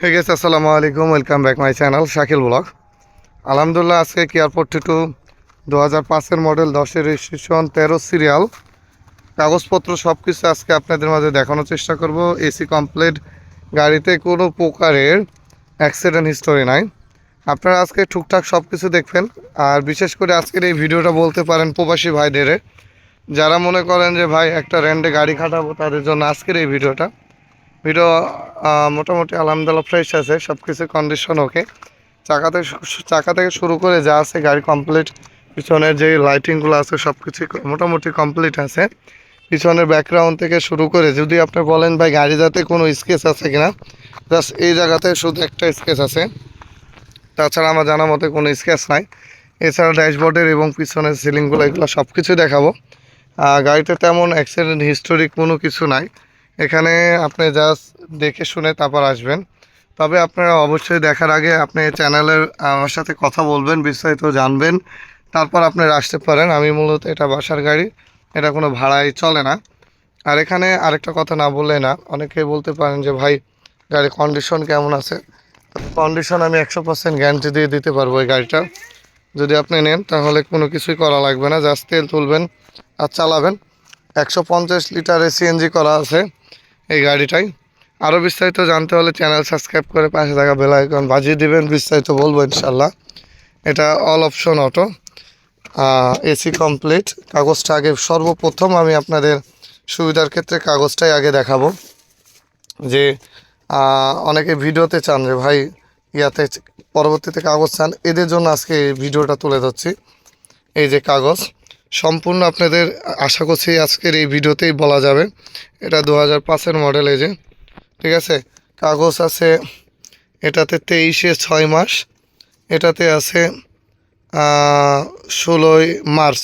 হে গেছে আসসালামু আলাইকুম welcome back my channel Shakil vlog আলহামদুলিল্লাহ আজকে কেয়ার ফোর্টি টু দু হাজার পাঁচের মডেল দশের রেজিস্ট্রেশন তেরো সিরিয়াল কাগজপত্র সব কিছু আজকে আপনাদের মাঝে দেখানোর চেষ্টা করব। এসি কমপ্লিট গাড়িতে কোনো প্রকারের অ্যাক্সিডেন্ট হিস্টোরি নাই। আপনারা আজকে টুকটাক সব কিছু দেখবেন। আর বিশেষ করে আজকের এই ভিডিওটা বলতে পারেন প্রবাসী ভাইদের যারা মনে করেন যে, ভাই, একটা র্যান্ডে গাড়ি খাটাবো তাদের জন্য আজকের এই ভিডিওটা। ভিডিও মোটামুটি আলহামদুলিল্লাহ ফ্রেশ আছে সব কিছু কন্ডিশন ওকে চাকা থেকে চাকা থেকে শুরু করে যা আছে গাড়ি কমপ্লিট পিছনের যে লাইটিংগুলো আছে সব কিছু মোটামুটি কমপ্লিট আছে। পিছনের ব্যাকগ্রাউন্ড থেকে শুরু করে, যদি আপনি বলেন ভাই গাড়ি যাতে কোনো স্কেচ আছে কিনা জাস্ট এই জায়গাতে শুধু একটা স্কেচ আছে। তাছাড়া আমার জানা মতে কোনো স্কেচ নাই। এছাড়া ড্যাশবোর্ডের এবং পিছনের সিলিংগুলো এগুলো সব কিছু দেখাবো গাড়িতে তেমন অ্যাক্সিডেন্ট হিস্টোরিক কোনো কিছু নাই। এখানে আপনি জাস্ট দেখে শুনে তারপর আসবেন। তবে আপনারা অবশ্যই দেখার আগে আপনি চ্যানেলের আমার সাথে কথা বলবেন, বিস্তারিত জানবেন। তারপর আপনারা আসতে পারেন। আমি মূলত এটা বাসার গাড়ি, এটা কোনো ভাড়ায় চলে না। আর এখানে আরেকটা কথা না বললে না অনেকে বলতে পারেন যে, ভাই, গাড়ির কন্ডিশন কেমন আছে? কন্ডিশন আমি একশো পার্সেন্ট গ্যারান্টি দিয়ে দিতে পারব এই গাড়িটা যদি আপনি নেন, তাহলে কোনো কিছুই করা লাগবে না। জাস্ট তেল তুলবেন আর চালাবেন। একশো পঞ্চাশ লিটারের সিএনজি করা আছে। এই গাড়িটাই। আরও বিস্তারিত জানতে হলে চ্যানেল সাবস্ক্রাইব করে পাশে থাকা বেল আইকন বাজিয়ে দিবেন, বিস্তারিত বলব ইনশাল্লাহ এটা all option auto AC complete কাগজটা আগে সর্বপ্রথম আমি আপনাদের সুবিধার ক্ষেত্রে কাগজটাই আগে দেখাবো। যে অনেকে ভিডিওতে চান যে, ভাই, ইয়াতে পরবর্তীতে কাগজ চান। এদের জন্য আজকে এই ভিডিওটা তুলে ধরছি। এই যে কাগজ সম্পূর্ণ আপনাদের আশা করছি আজকের এই ভিডিওতেই বলা যাবে। এটা দু হাজার পাঁচের মডেল এই যে। ঠিক আছে? কাগজ আছে, এটাতে তেইশে ছয় মাস, এটাতে আছে ষোলোই মার্চ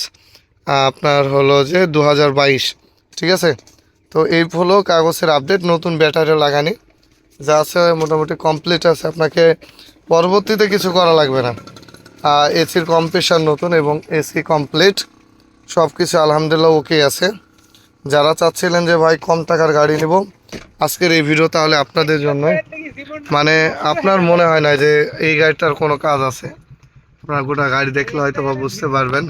আপনার হলো যে দু হাজার বাইশ। ঠিক আছে? তো এই হলো কাগজের আপডেট নতুন ব্যাটারি লাগানি। যা আছে মোটামুটি কমপ্লিট আছে, আপনাকে পরবর্তীতে কিছু করা লাগবে না। এসির কম্প্রেশন নতুন এবং এসি কমপ্লিট সব কিছু আলহামদুলিল্লাহ ওকে আছে। যারা চাচ্ছিলেন যে ভাই কম টাকার গাড়ি নেব, আজকের এই ভিডিও তাহলে আপনাদের জন্য। মানে আপনার মনে হয় না যে এই গাড়িটার কোনো কাজ আছে? আপনার গোটা গাড়ি দেখলে হয়তো বা বুঝতে পারবেন।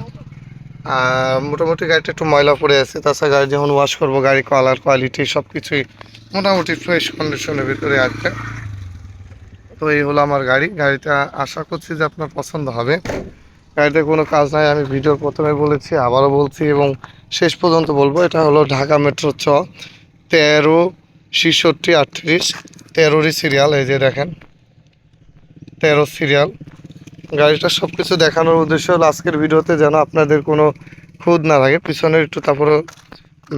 মোটামুটি গাড়িটা একটু ময়লা পড়ে আছে, তাছাড়া গাড়ি যখন ওয়াশ করব, গাড়ি কালার কোয়ালিটি সব কিছুই মোটামুটি ফ্রেশ কন্ডিশনের ভিতরে আসবে। তো এই হলো আমার গাড়ি। গাড়িটা আশা করছি যে আপনার পছন্দ হবে। গাড়িতে কোনো কাজ নাই, আমি ভিডিওর প্রথমে বলেছি, আবারও বলছি এবং শেষ পর্যন্ত বলব, এটা হলো ঢাকা মেট্রো চ, তেরো ছিষট্টি আটত্রিশ, তেরোরই সিরিয়াল এই যে দেখেন, তেরো সিরিয়াল গাড়িটা সব কিছু দেখানোর উদ্দেশ্য হলো আজকের ভিডিওতে যেন আপনাদের কোনো খুদ না লাগে পিছনের একটু তারপরে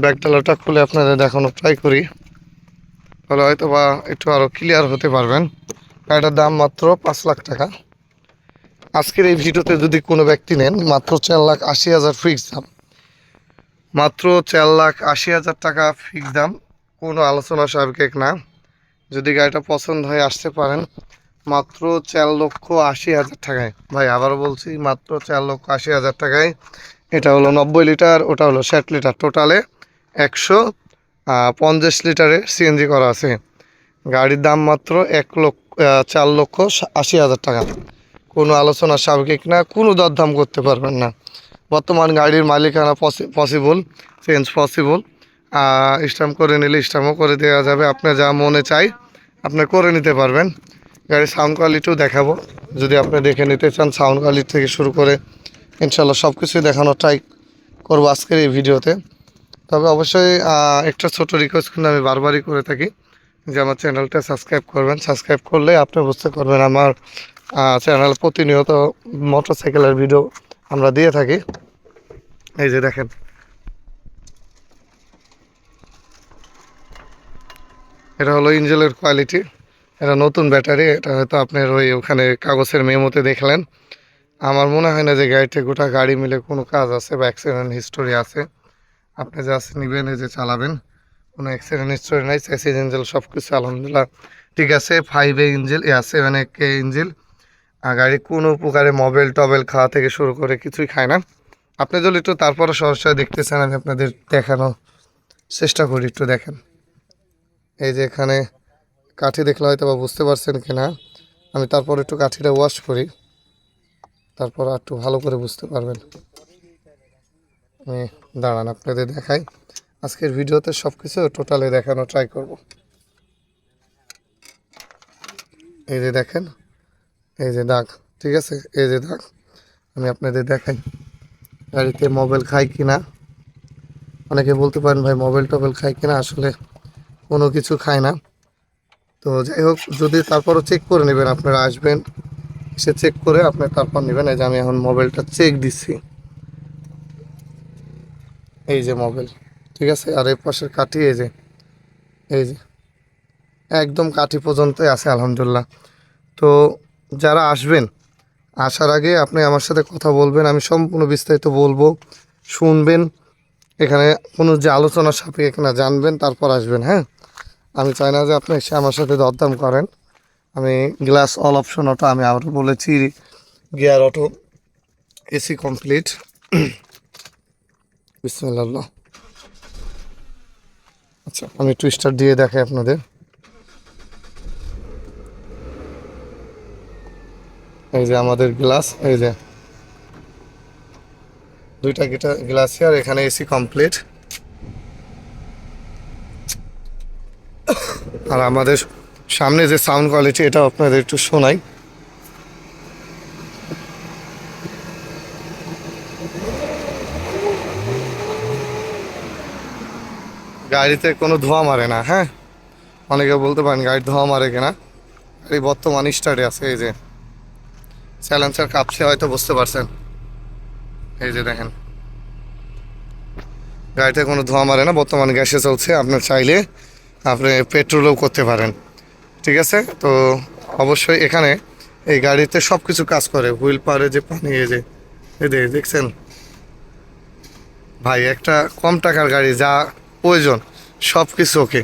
ব্যাগডালাটা খুলে আপনাদের দেখানো ট্রাই করি। তাহলে হয়তো বা একটু আরও ক্লিয়ার হতে পারবেন। গাড়িটার দাম মাত্র পাঁচ লাখ টাকা। আজকের এই ভিডিওতে যদি কোনো ব্যক্তি নেন, মাত্র চার লাখ আশি হাজার ফিক্স দাম। মাত্র চার লাখ আশি হাজার টাকা ফিক্স দাম। কোনো আলোচনা সাপেক্ষ না। যদি গাড়িটা পছন্দ হয়, আসতে পারেন। মাত্র চার লক্ষ আশি হাজার টাকায়। ভাই আবার বলছি, মাত্র চার লক্ষ আশি হাজার টাকায়। এটা হলো নব্বই লিটার, ওটা হলো ষাট লিটার। টোটালে একশো পঞ্চাশ লিটারে সিএনজি করা আছে। গাড়ির দাম মাত্র এক লক্ষ চার লক্ষ আশি হাজার টাকা। কোনো আলোচনা সাপেক্ষ না, কোনো দরদাম করতে পারবেন না। বর্তমান গাড়ির মালিকানা পসিবল চেঞ্জ পসিবল স্ট্যাম্প করে নিলে স্ট্যাম্পও করে দেওয়া যাবে। আপনার যা মনে চাই, আপনি করে নিতে পারবেন। গাড়ির সাউন্ড কোয়ালিটিও দেখাবো। যদি আপনি দেখে নিতে চান সাউন্ড কোয়ালিটি থেকে শুরু করে ইনশাল্লাহ সব কিছুই দেখানোর ট্রাই করব আজকের এই ভিডিওতে। তবে অবশ্যই একটা ছোট রিকোয়েস্ট কিন্তু আমি বারবারই করে থাকি যে আমার চ্যানেলটা সাবস্ক্রাইব করবেন। সাবস্ক্রাইব করলে আপনি বুঝতে পারবেন আমার চ্যানেল প্রতিনিয়ত মোটরসাইকেলের ভিডিও আমরা দিয়ে থাকি। এই যে দেখেন। এটা হলো ইঞ্জেলের কোয়ালিটি এটা নতুন ব্যাটারি, এটা হয়তো আপনার ওই ওখানে কাগজের মেমোতে দেখলেন। আমার মনে হয় না যে গাড়িতে গোটা গাড়ি মিলে কোনো কাজ আছে বা অ্যাক্সিডেন্ট হিস্টোরি আছে। আপনি জাস্ট নেবেন, এই যে চালাবেন। কোনো অ্যাক্সিডেন্ট হিস্টোরি নাই স্যাসিজ ইঞ্জেল সব কিছু আলহামদুলিল্লাহ। ঠিক আছে ফাইভ এ ইঞ্জেল, ইয়া সেভেন এ কে ইঞ্জেল। আর গাড়ি কোনো প্রকারে মোবাইল টবেল খাওয়া থেকে শুরু করে কিছুই খায় না। আপনি যদি একটু তারপরে সহসা দেখতেছেন, আমি আপনাদের দেখানো চেষ্টা করি একটু দেখেন। এই যে এখানে কাঠি দেখলে হয়তো বা বুঝতে পারছেন কি না আমি তারপর একটু কাঠিটা ওয়াশ করি। তারপর একটু ভালো করে বুঝতে পারবেন। দাঁড়ান, আপনাদের দেখাই। আজকের ভিডিওতে সব কিছু টোটালে দেখানো ট্রাই করব। এই যে দেখেন এই যে দাগ, ঠিক আছে? এই যে দাগ, আমি আপনাদের দেখাই। গাড়িতে মোবাইল খাই কিনা অনেকে বলতে পারেন, ভাই, মোবাইল টোবাইল খাই কিনা আসলে কোনো কিছু খায় না। তো যাই হোক, যদি তারপরও চেক করে নেবেন, আপনারা আসবেন সে চেক করে আপনি তারপর নেবেন। এই যে আমি এখন মোবাইলটা চেক দিচ্ছি। এই যে মোবাইল, ঠিক আছে? আর এই পাশের কাঠি, এই যে এই যে, একদম কাঠি পর্যন্তই আছে, আলহামদুলিল্লাহ। তো যারা আসবেন, আসার আগে আপনি আমার সাথে কথা বলবেন, আমি সম্পূর্ণ বিস্তারিত বলব, শুনবেন, এখানে কোনো যে আলোচনা সাপেক্ষে এখানে জানবেন, তারপর আসবেন হ্যাঁ? আমি চাই না যে আপনি এসে আমার সাথে দরদাম করেন। আমি গ্লাস অল অপশন অটো, আমি আবার বলেছি, গিয়ার অটো, এসি কমপ্লিট। বিসমিল্লাহ। আচ্ছা আমি টুইস্টার দিয়ে দেখাই আপনাদের। এই যে আমাদের গ্লাস, এই যে দুইটা গ্লাস আর এখানে এসি কমপ্লিট আর আমাদের সামনে যে সাউন্ড কোয়ালিটি এটা আপনাদের একটু শোনাই। গাড়িতে কোনো ধোঁয়া মারে না হ্যাঁ? অনেকে বলতে পারেন গাড়ির ধোঁয়া মারে কিনা। গাড়ি বর্তমান স্টার্টে আছে, এই যে। স্যালেন্সার কাঁপছে, হয়তো বুঝতে পারছেন। এই যে দেখেন। গাড়িতে কোনো ধোঁয়া মারে না, বর্তমান গ্যাসে চলছে। আপনার চাইলে আপনি পেট্রোলও করতে পারেন। ঠিক আছে? তো অবশ্যই এখানে এই গাড়িতে সব কিছু কাজ করে। হুইল পারে যে পানি যে, এই যে, দেখছেন? ভাই, একটা কম টাকার গাড়ি, যা প্রয়োজন সব কিছু ওকে।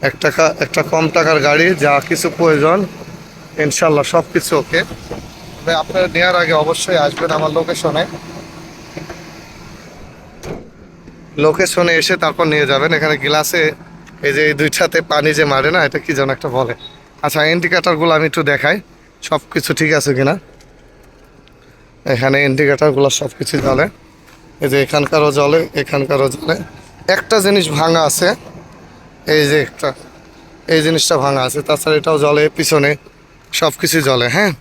এক টাকা, একটা কম টাকার গাড়ি, যা কিছু প্রয়োজন, ইনশাল্লাহ সব কিছু ওকে। আপনারা নেওয়ার আগে অবশ্যই আসবেন আমার লোকেশনে লোকেশনে এসে তারপর নিয়ে যাবেন। এখানে গ্লাসে এই যে এই দুইটাতে পানি যে মারে না, এটা কি যেন একটা বলে। আচ্ছা ইন্ডিকেটারগুলো আমি একটু দেখাই। সব কিছু ঠিক আছে কিনা? এখানে ইন্ডিকেটারগুলো সব কিছু জ্বলে। এই যে এখানকারও জলে এখানকারও জলে একটা জিনিস ভাঙা আছে। এই যে একটা, এই জিনিসটা ভাঙা আছে। তাছাড়া এটাও জলে পিছনে। সব কিছু জলে হ্যাঁ?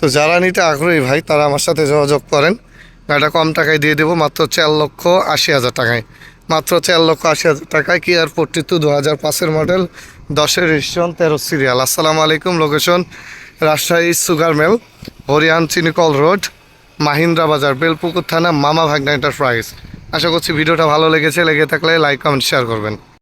তো যারা নিতে আগ্রহী ভাই, তারা আমার সাথে যোগাযোগ করেন। গাড়িটা কম টাকায় দিয়ে দেবো, মাত্র চার লক্ষ আশি হাজার টাকায়। মাত্র চার লক্ষ আশি হাজার টাকায় কি আর ফোরটি টু দু হাজার পাঁচের মডেল, দশের রেজিস্ট্রেশন তেরো সিরিয়াল আসসালামু আলাইকুম location Rajshahi sugar mill Harian চিনিকল road Mahindra বাজার, বেলপুকুর থানা, মামা ভাগনা এন্টারপ্রাইজ আশা করছি ভিডিওটা ভালো লেগেছে, লেগে থাকলে লাইক কমেন্ট শেয়ার করবেন।